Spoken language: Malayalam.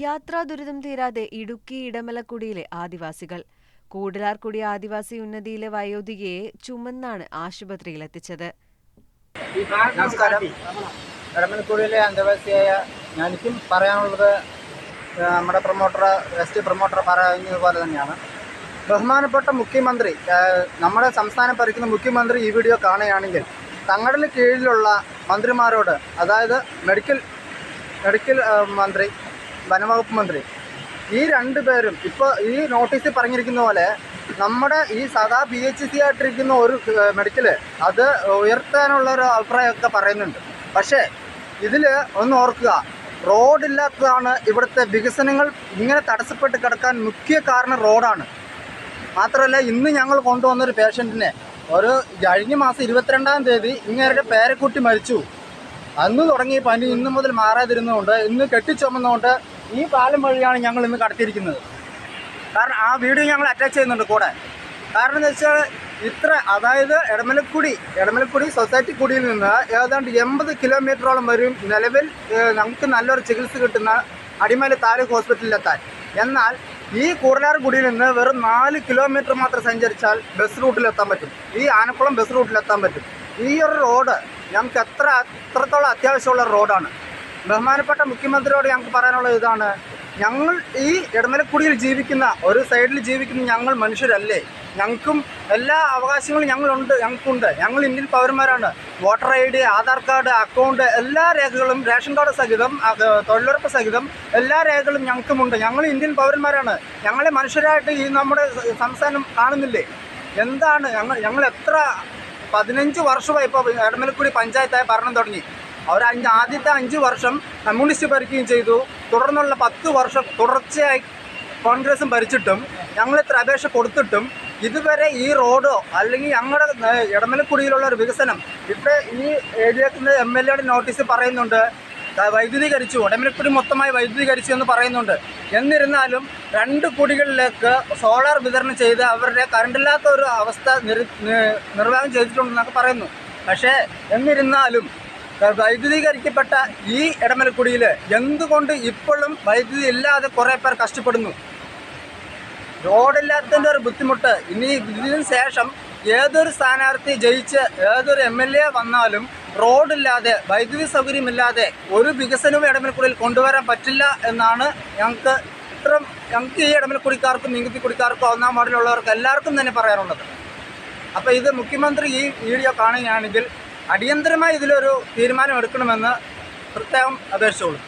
യാത്രാ ദുരിതം തീരാതെ ഇടുക്കി ഇടമലക്കുടിയിലെ ആദിവാസികൾ. കൂടലാർക്കുടി ആദിവാസി ഉന്നതിയിലെ വയോധികയെ ചുമന്നാണ് ആശുപത്രിയിലെത്തിച്ചത്. നമസ്കാരം. ഇടമലക്കുടിയിലെ അന്തവാസിയായ ഞാനിക്കും പറയാനുള്ളത് നമ്മുടെ പ്രൊമോട്ടർ എസ് ടി പ്രൊമോട്ടർ പറയുന്നതുപോലെ തന്നെയാണ്. ബഹുമാനപ്പെട്ട മുഖ്യമന്ത്രി നമ്മുടെ സംസ്ഥാനം ഭരിക്കുന്ന മുഖ്യമന്ത്രി ഈ വീഡിയോ കാണുകയാണെങ്കിൽ തങ്ങളുടെ കീഴിലുള്ള മന്ത്രിമാരോട് അതായത് മെഡിക്കൽ മെഡിക്കൽ മന്ത്രി വനവകുപ്പ് മന്ത്രി. ഈ രണ്ട് പേരും ഇപ്പോൾ ഈ നോട്ടീസിൽ പറഞ്ഞിരിക്കുന്ന പോലെ നമ്മുടെ ഈ സദാ പി എച്ച് സി ആയിട്ടിരിക്കുന്ന ഒരു മെഡിക്കൽ അത് ഉയർത്താനുള്ള ഒരു അഭിപ്രായമൊക്കെ പറയുന്നുണ്ട്. പക്ഷേ ഇതിൽ ഒന്ന് ഓർക്കുക റോഡില്ലാത്തതാണ് ഇവിടുത്തെ വികസനങ്ങൾ ഇങ്ങനെ തടസ്സപ്പെട്ട് കിടക്കാൻ മുഖ്യ കാരണം റോഡാണ്. മാത്രമല്ല ഇന്ന് ഞങ്ങൾ കൊണ്ടുവന്നൊരു പേഷ്യന്റിനെ ഒരു കഴിഞ്ഞ മാസം ഇരുപത്തിരണ്ടാം തീയതി ഇങ്ങനെ പേരക്കുട്ടി മരിച്ചു. അന്ന് തുടങ്ങി പനി ഇന്ന് മുതൽ മാറാതിരുന്നതുകൊണ്ട് ഇന്ന് കെട്ടിച്ചുമന്നുകൊണ്ട് ഈ പാലം വഴിയാണ് ഞങ്ങൾ ഇന്ന് കടത്തിയിരിക്കുന്നത്. കാരണം ആ വീഡിയോ ഞങ്ങൾ അറ്റാച്ച് ചെയ്യുന്നുണ്ട് കൂടെ. കാരണം എന്ന് വെച്ചാൽ ഇത്ര അതായത് എടമലക്കുടി എടമലക്കുടി സൊസൈറ്റി കുടിയിൽ നിന്ന് ഏതാണ്ട് എൺപത് കിലോമീറ്ററോളം വരും നിലവിൽ നമുക്ക് നല്ലൊരു ചികിത്സ കിട്ടുന്ന അടിമല താലൂക്ക് ഹോസ്പിറ്റലിലെത്താൻ എന്നാൽ ഈ കൂടലാർകുടിയിൽ നിന്ന് വെറും നാല് കിലോമീറ്റർ മാത്രം സഞ്ചരിച്ചാൽ ബസ് റൂട്ടിലെത്താൻ പറ്റും. ഈ ആനക്കുളം ബസ് റൂട്ടിലെത്താൻ പറ്റും. ഈ ഒരു റോഡ് ഞങ്ങൾക്ക് എത്ര എത്രത്തോളം അത്യാവശ്യമുള്ള റോഡാണ് ബഹുമാനപ്പെട്ട മുഖ്യമന്ത്രിയോട് ഞങ്ങൾക്ക് പറയാനുള്ളത് ഇതാണ്. ഞങ്ങൾ ഈ ഇടമലക്കുടിയിൽ ജീവിക്കുന്ന ഒരു സൈഡിൽ ജീവിക്കുന്ന ഞങ്ങൾ മനുഷ്യരല്ലേ? ഞങ്ങൾക്കും എല്ലാ അവകാശങ്ങളും ഞങ്ങളുണ്ട് ഞങ്ങൾക്കുണ്ട്. ഞങ്ങൾ Indian പൗരന്മാരാണ്. Voter I D Aadhaar card account എല്ലാ രേഖകളും റേഷൻ കാർഡ് സഹിതം തൊഴിലുറപ്പ് സഹിതം എല്ലാ രേഖകളും ഞങ്ങൾക്കുമുണ്ട്. ഞങ്ങൾ ഇന്ത്യൻ പൗരന്മാരാണ്. ഞങ്ങളെ മനുഷ്യരായിട്ട് ഈ നമ്മുടെ സംസ്ഥാനം കാണുന്നില്ലേ? എന്താണ് ഞങ്ങൾ ഞങ്ങൾ എത്ര പതിനഞ്ച് വർഷമായി ഇപ്പോൾ ഇടമലക്കുടി പഞ്ചായത്തായി ഭരണം തുടങ്ങി. അവർ അതിന്റെ ആദ്യത്തെ അഞ്ച് വർഷം കമ്മ്യൂണിസ്റ്റ് ഭരിക്കുകയും ചെയ്തു. തുടർന്നുള്ള പത്ത് വർഷം തുടർച്ചയായി കോൺഗ്രസും ഭരിച്ചിട്ടും ഞങ്ങൾ ഇത്ര അപേക്ഷ കൊടുത്തിട്ടും ഇതുവരെ ഈ റോഡോ അല്ലെങ്കിൽ ഞങ്ങളുടെ ഇടമലക്കുടിയിലുള്ള ഒരു വികസനം ഇവിടെ ഈ ഏരിയത്തിന്റെ എം എൽ എയുടെ നോട്ടീസ് പറയുന്നുണ്ട്. വൈദ്യുതീകരിച്ചു. ഉടമലക്കുടി മൊത്തമായി വൈദ്യുതീകരിച്ചു എന്ന് പറയുന്നുണ്ട്. എന്നിരുന്നാലും രണ്ട് കുടികളിലേക്ക് സോളാർ വിതരണം ചെയ്ത് അവരുടെ കറണ്ടില്ലാത്ത ഒരു അവസ്ഥ നിർ- നിർവാഹം ചെയ്തിട്ടുണ്ടെന്നൊക്കെ പറയുന്നു. പക്ഷേ എന്നിരുന്നാലും വൈദ്യുതീകരിക്കപ്പെട്ട ഈ ഇടമലക്കുടിയിൽ എന്തുകൊണ്ട് ഇപ്പോഴും വൈദ്യുതി ഇല്ലാതെ കുറേ പേർ കഷ്ടപ്പെടുന്നു? റോഡില്ലാത്തതിന്റെ ഒരു ബുദ്ധിമുട്ട്. ഇനി ഇതിന് ശേഷം ഏതൊരു സ്ഥാനാർത്ഥി ജയിച്ച് ഏതൊരു എം വന്നാലും റോഡില്ലാതെ വൈദ്യുതി സൗകര്യമില്ലാതെ ഒരു വികസനവും ഇടമലക്കുടിയിൽ കൊണ്ടുവരാൻ പറ്റില്ല എന്നാണ് ഞങ്ങൾക്ക് ഇത്ര ഞങ്ങൾക്ക് ഈ ഇടമലക്കുടിക്കാർക്കും നികുതി കുടിക്കാർക്കും ഒന്നാം വാർഡിലുള്ളവർക്ക് എല്ലാവർക്കും തന്നെ പറയാറുള്ളത് അപ്പോൾ ഇത് മുഖ്യമന്ത്രി ഈ വീഡിയോ കാണുകയാണെങ്കിൽ അടിയന്തരമായി ഇതിലൊരു തീരുമാനം എടുക്കണമെന്ന് പ്രത്യേകം അപേക്ഷിച്ചോളൂ.